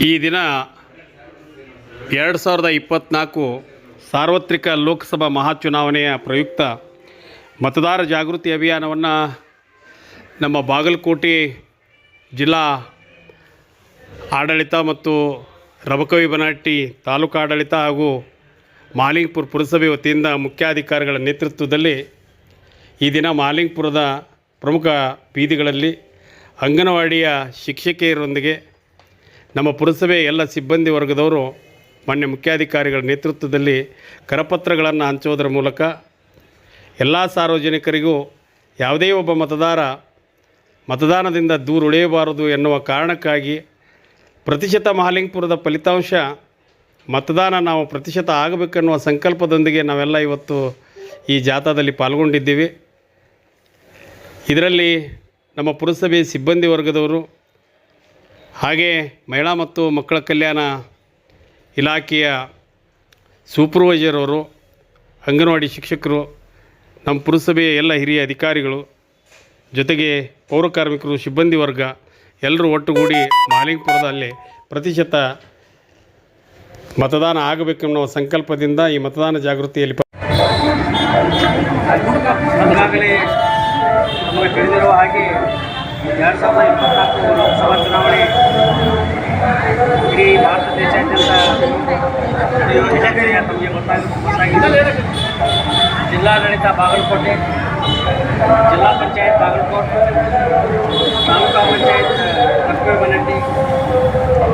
ಈ ದಿನ ಎರಡು ಸಾವಿರದ ಇಪ್ಪತ್ತ್ನಾಲ್ಕು ಸಾರ್ವತ್ರಿಕ ಲೋಕಸಭಾ ಮಹಾಚುನಾವಣೆಯ ಪ್ರಯುಕ್ತ ಮತದಾರ ಜಾಗೃತಿ ಅಭಿಯಾನವನ್ನು ನಮ್ಮ ಬಾಗಲಕೋಟೆ ಜಿಲ್ಲಾ ಆಡಳಿತ ಮತ್ತು ರಬಕವಿ ಬನಹಟ್ಟಿ ತಾಲೂಕು ಆಡಳಿತ ಹಾಗೂ ಮಾಲಿಂಗ್ಪುರ ಪುರಸಭೆ ವತಿಯಿಂದ ಮುಖ್ಯಾಧಿಕಾರಿಗಳ ನೇತೃತ್ವದಲ್ಲಿ ಈ ದಿನ ಮಾಲಿಂಗ್ಪುರದ ಪ್ರಮುಖ ಬೀದಿಗಳಲ್ಲಿ ಅಂಗನವಾಡಿಯ ಶಿಕ್ಷಕಿಯರೊಂದಿಗೆ ನಮ್ಮ ಪುರಸಭೆ ಎಲ್ಲ ಸಿಬ್ಬಂದಿ ವರ್ಗದವರು, ಮಾನ್ಯ ಮುಖ್ಯಾಧಿಕಾರಿಗಳ ನೇತೃತ್ವದಲ್ಲಿ ಕರಪತ್ರಗಳನ್ನು ಹಂಚುವುದರ ಮೂಲಕ ಎಲ್ಲ ಸಾರ್ವಜನಿಕರಿಗೂ ಯಾವುದೇ ಒಬ್ಬ ಮತದಾರ ಮತದಾನದಿಂದ ದೂರ ಉಳಿಯಬಾರದು ಎನ್ನುವ ಕಾರಣಕ್ಕಾಗಿ ಪ್ರತಿಶತ ಮಹಾಲಿಂಗಪುರದ ಫಲಿತಾಂಶ, ಮತದಾನ ನಾವು ಪ್ರತಿಶತ ಆಗಬೇಕೆನ್ನುವ ಸಂಕಲ್ಪದೊಂದಿಗೆ ನಾವೆಲ್ಲ ಇವತ್ತು ಈ ಜಾಥಾದಲ್ಲಿ ಪಾಲ್ಗೊಂಡಿದ್ದೀವಿ. ಇದರಲ್ಲಿ ನಮ್ಮ ಪುರಸಭೆ ಸಿಬ್ಬಂದಿ ವರ್ಗದವರು ಹಾಗೆ ಮಹಿಳಾ ಮತ್ತು ಮಕ್ಕಳ ಕಲ್ಯಾಣ ಇಲಾಖೆಯ ಸೂಪರ್ವೈಸರ್ ಅವರು ಅಂಗನವಾಡಿ ಶಿಕ್ಷಕರು, ನಮ್ಮ ಪುರಸಭೆಯ ಎಲ್ಲ ಹಿರಿಯ ಅಧಿಕಾರಿಗಳು, ಜೊತೆಗೆ ಪೌರಕಾರ್ಮಿಕರು ಸಿಬ್ಬಂದಿ ವರ್ಗ, ಎಲ್ಲರೂ ಒಟ್ಟುಗೂಡಿ ಮಾಲಿಂಗಪುರದಲ್ಲಿ ಪ್ರತಿಶತ ಮತದಾನ ಆಗಬೇಕೆನ್ನುವ ಸಂಕಲ್ಪದಿಂದ ಈ ಮತದಾನ ಜಾಗೃತಿಯಲ್ಲಿ ಈಗಾಗಲೇ ನಮಗೆ ತಿಳಿದಿರುವ ಹಾಗೆ ಎರಡು ಸಾವಿರದ ಇಪ್ಪತ್ನಾಲ್ಕು ಲೋಕಸಭಾ ಚುನಾವಣೆ. ಇಡೀ ಭಾರತ ದೇಶಾದ್ಯಂತ ಗೊತ್ತಾಗ, ಗೊತ್ತಾಗಿದೆ. ಜಿಲ್ಲಾಡಳಿತ ಬಾಗಲಕೋಟೆ, ಜಿಲ್ಲಾ ಪಂಚಾಯತ್ ಬಾಗಲಕೋಟೆ, ತಾಲೂಕಾ ಪಂಚಾಯತ್ ಕಪ್ಪೆ ಮನಟ್ಟಿ,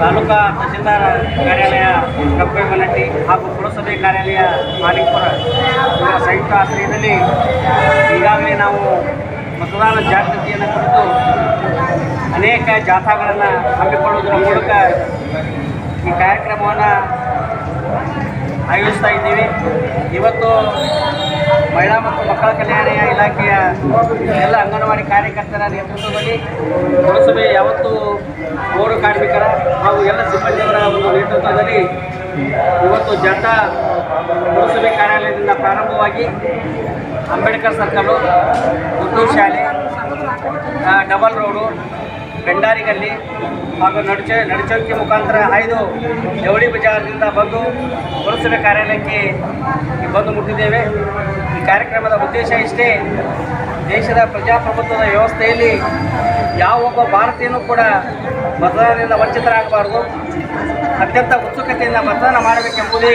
ತಾಲೂಕಾ ತಹಸೀಲ್ದಾರ್ ಕಾರ್ಯಾಲಯ, ಕಪ್ಪೆ ಮನಟ್ಟಿ ಹಾಗೂ ಪುರಸಭೆ ಕಾರ್ಯಾಲಯ ಮಾಲಿಕಪುರ ಇವರ ಸಂಯುಕ್ತ ಆಶ್ರಯದಲ್ಲಿ ಈಗಾಗಲೇ ನಾವು ಮತದಾನ ಜಾಗೃತಿಯನ್ನು ಕುರಿತು ಅನೇಕ ಜಾಥಾಗಳನ್ನು ಹಮ್ಮಿಕೊಳ್ಳುವುದರ ಮೂಲಕ ಈ ಕಾರ್ಯಕ್ರಮವನ್ನು ಆಯೋಜಿಸ್ತಾ ಇದ್ದೀವಿ. ಇವತ್ತು ಮಹಿಳಾ ಮತ್ತು ಮಕ್ಕಳ ಕಲ್ಯಾಣ ಇಲಾಖೆಯ ಎಲ್ಲ ಅಂಗನವಾಡಿ ಕಾರ್ಯಕರ್ತರ ನೇತೃತ್ವದಲ್ಲಿ ಪುರಸಭೆ ಯಾವತ್ತು ಪೌರ ಕಾರ್ಮಿಕರ ಹಾಗೂ ಎಲ್ಲ ಸಿಬ್ಬಂದಿಯವರ ಒಂದು ನೇತೃತ್ವದಲ್ಲಿ ಇವತ್ತು ಜಾಥಾ ಪುರಸಭೆ ಕಾರ್ಯಾಲಯದಿಂದ ಪ್ರಾರಂಭವಾಗಿ ಅಂಬೇಡ್ಕರ್ ಸರ್ಕಲ್ಲು ಪುತ್ತೂರು ಶಾಲೆ ಡಬಲ್ ರೋಡು ಬೆಂಡಾರಿಗಲ್ಲಿ ಹಾಗೂ ನಡುಚ, ನಡುಚೌಕಿ ಮುಖಾಂತರ ಆಯ್ದು ಜವಳಿ ಬಜಾರ್ದಿಂದ ಬಂದು ಪುರಸಭೆ ಕಾರ್ಯಾಲಯಕ್ಕೆ ಬಂದು ಮುಟ್ಟಿದ್ದೇವೆ. ಈ ಕಾರ್ಯಕ್ರಮದ ಉದ್ದೇಶ ಇಷ್ಟೇ, ದೇಶದ ಪ್ರಜಾಪ್ರಭುತ್ವದ ವ್ಯವಸ್ಥೆಯಲ್ಲಿ ಯಾವ ಒಬ್ಬ ಭಾರತೀಯನೂ ಕೂಡ ಮತದಾನದಿಂದ ವಂಚಿತರಾಗಬಾರ್ದು. ಅತ್ಯಂತ ಉತ್ಸುಕತೆಯಿಂದ ಮತದಾನ ಮಾಡಬೇಕೆಂಬುದೇ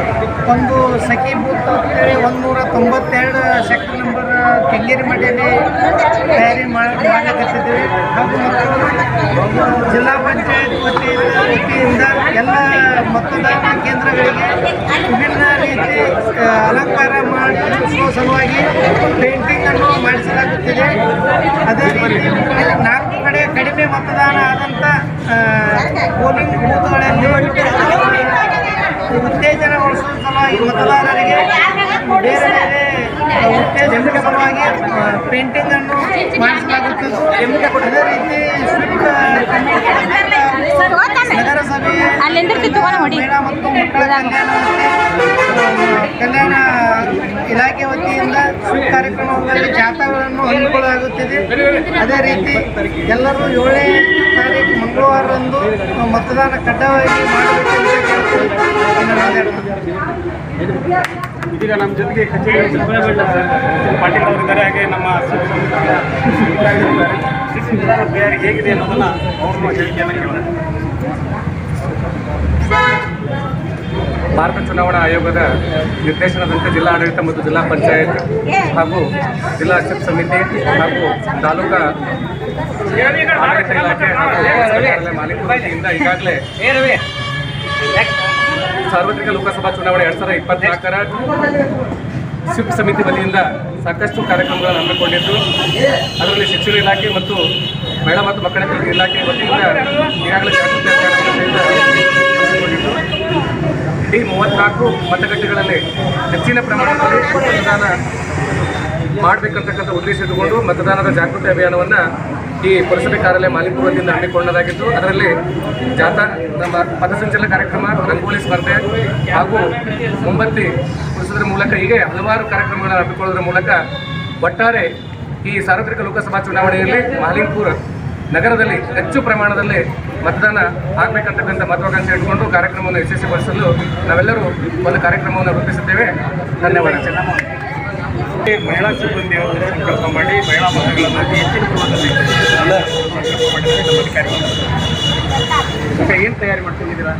ಒಂದು ಸಖಿ ಬೂತ್ ಅಂತೇಳಿ ಒಂದು ನೂರ ತೊಂಬತ್ತೆರಡು ಸೆಕ್ಟರ್ ನಂಬರ್ ಕೆಂಗೇರಿ ಮಠದಲ್ಲಿ ತಯಾರಿ ಮಾಡಿ ಮಾಡಕತ್ತಿದ್ದೀವಿ. ಹಾಗೂ ಮತ್ತು ಜಿಲ್ಲಾ ಪಂಚಾಯತ್ ವತಿಯಿಂದ ಎಲ್ಲ ಮತದಾನ ಕೇಂದ್ರಗಳಿಗೆ ವಿಭಿನ್ನ ರೀತಿ ಅಲಂಕಾರ ಮಾಡಿಸುವ ಸಲುವಾಗಿ ಪೇಂಟಿಂಗ್ ಅನ್ನು ಮಾಡಿಸಲಾಗುತ್ತಿದೆ. ಅದೇ ರೀತಿ ನಾಲ್ಕು ಕಡೆ ಕಡಿಮೆ ಮತದಾನ ಆದಂಥ ಪೋಲಿಂಗ್ ಬೂತ್ಗಳಲ್ಲಿ ಉತ್ತೇಜನಗೊಳಿಸುವ ಸಲುವಾಗಿ ಮತದಾರರಿಗೆ ಬೇರೆ ಬೇರೆ ಉತ್ತೇಜನದ ಸಲುವಾಗಿ ಪೇಂಟಿಂಗ್ ಅನ್ನು ಮಾಡಿಸಲಾಗುತ್ತದೆ ಅದೇ ರೀತಿ ಸ್ವಿಫ್ಟ್ ನೋಡಿ ಮಹಿಳಾ ಮತ್ತು ಮಕ್ಕಳ ಕಲ್ಯಾಣ ಇಲಾಖೆ ವತಿಯಿಂದ ಸ್ವಿಫ್ಟ್ ಕಾರ್ಯಕ್ರಮಗಳಲ್ಲಿ ಜಾಥಾಗಳನ್ನು ಹಮ್ಮಿಕೊಳ್ಳಲಾಗುತ್ತಿದೆ ಅದೇ ರೀತಿ ಎಲ್ಲರೂ ಏಳನೇ ತಾರೀಕು ಮಂಗಳವಾರದಂದು ಮತದಾನ ಕಡ್ಡಾಯವಾಗಿ ಮಾಡಬೇಕೆಂದು ಧನ್ಯವಾದಗಳು. ಇದೀಗ ನಮ್ಮ ಜೊತೆಗೆ ಕಚೇರಿ ಪಾಟೀಲ್ ಅವರಿದ್ದಾರೆ ಹಾಗೆ ನಮ್ಮ ತಯಾರಿ ಹೇಗಿದೆ ಅನ್ನೋದನ್ನ ಅವರು ಭಾರತ ಚುನಾವಣಾ ಆಯೋಗದ ನಿರ್ದೇಶನದಂತೆ ಜಿಲ್ಲಾ ಆಡಳಿತ ಮತ್ತು ಜಿಲ್ಲಾ ಪಂಚಾಯತ್ ಹಾಗೂ ಜಿಲ್ಲಾ ಅಧ್ಯಕ್ಷ ಸಮಿತಿ ಹಾಗೂ ತಾಲೂಕಾ ಆಡಳಿತ ಇಲಾಖೆ ವತಿಯಿಂದ ಈಗಾಗಲೇ ಸಾರ್ವತ್ರಿಕ ಲೋಕಸಭಾ ಚುನಾವಣೆ ಎರಡು ಸಾವಿರದ ಇಪ್ಪತ್ನಾಲ್ಕರ ಶಿಫ್ಟ್ ಸಮಿತಿ ವತಿಯಿಂದ ಸಾಕಷ್ಟು ಕಾರ್ಯಕ್ರಮಗಳನ್ನು ಹಮ್ಮಿಕೊಂಡಿದ್ದು, ಅದರಲ್ಲಿ ಶಿಕ್ಷಣ ಇಲಾಖೆ ಮತ್ತು ಮಹಿಳಾ ಮತ್ತು ಮಕ್ಕಳ ಕಲ್ಯಾಣ ಇಲಾಖೆ ವತಿಯಿಂದ ಈಗಾಗಲೇ ಜಾಗೃತಿ ಇಡೀ ಮೂವತ್ನಾಲ್ಕು ಮತಗಟ್ಟೆಗಳಲ್ಲಿ ಹೆಚ್ಚಿನ ಪ್ರಮಾಣದಲ್ಲಿ ಮತದಾನ ಮಾಡಬೇಕಂತಕ್ಕಂಥ ಉದ್ದೇಶ ಇಟ್ಟುಕೊಂಡು ಮತದಾನದ ಜಾಗೃತಿ ಅಭಿಯಾನವನ್ನು ಈ ಪುರಸಭೆ ಕಾರ್ಯಾಲಯ ಮಾಲಿಕರು ವತಿಯಿಂದ ಅದರಲ್ಲಿ ಜಾಥಾ, ನಮ್ಮ ಪಥಸಂಚಲನ ಕಾರ್ಯಕ್ರಮ, ರಂಗೋಲಿ ಸ್ಪರ್ಧೆ ಹಾಗೂ ಮೊಂಬತ್ತಿ ಪುರಸಭೆ ಮೂಲಕ ಹೀಗೆ ಹಲವಾರು ಕಾರ್ಯಕ್ರಮಗಳನ್ನು ಹಮ್ಮಿಕೊಳ್ಳೋದ್ರ ಮೂಲಕ ಒಟ್ಟಾರೆ ಈ ಸಾರ್ವತ್ರಿಕ ಲೋಕಸಭಾ ಚುನಾವಣೆಯಲ್ಲಿ ಮಾಲಿಂಪುರ ನಗರದಲ್ಲಿ ಹೆಚ್ಚು ಪ್ರಮಾಣದಲ್ಲಿ ಮತದಾನ ಆಗಬೇಕಂತಕ್ಕಂಥ ಮಹತ್ವಾಕಾಂಕ್ಷೆ ಇಟ್ಕೊಂಡು ಕಾರ್ಯಕ್ರಮವನ್ನು ಯಶಸ್ವಿಗೊಳಿಸಲು ನಾವೆಲ್ಲರೂ ಒಂದು ಕಾರ್ಯಕ್ರಮವನ್ನು ರೂಪಿಸುತ್ತೇವೆ. ಧನ್ಯವಾದ ಮಹಿಳಾ ಸಿಬ್ಬಂದಿಯವರು ಸಂಕಲ್ಪ ಮಾಡಿ ಮಹಿಳಾ ಮತಗಳನ್ನು ಹೆಚ್ಚಿನ ಪ್ರಮಾಣದಲ್ಲಿ ಸಂಕಲ್ಪ ಮಾಡಿದರೆ ನಮ್ಮಲ್ಲಿ ಕಾರ್ಯಕ್ರಮ ಏನು ತಯಾರಿ ಮಾಡ್ಕೊಂಡಿದ್ದೀರಾ?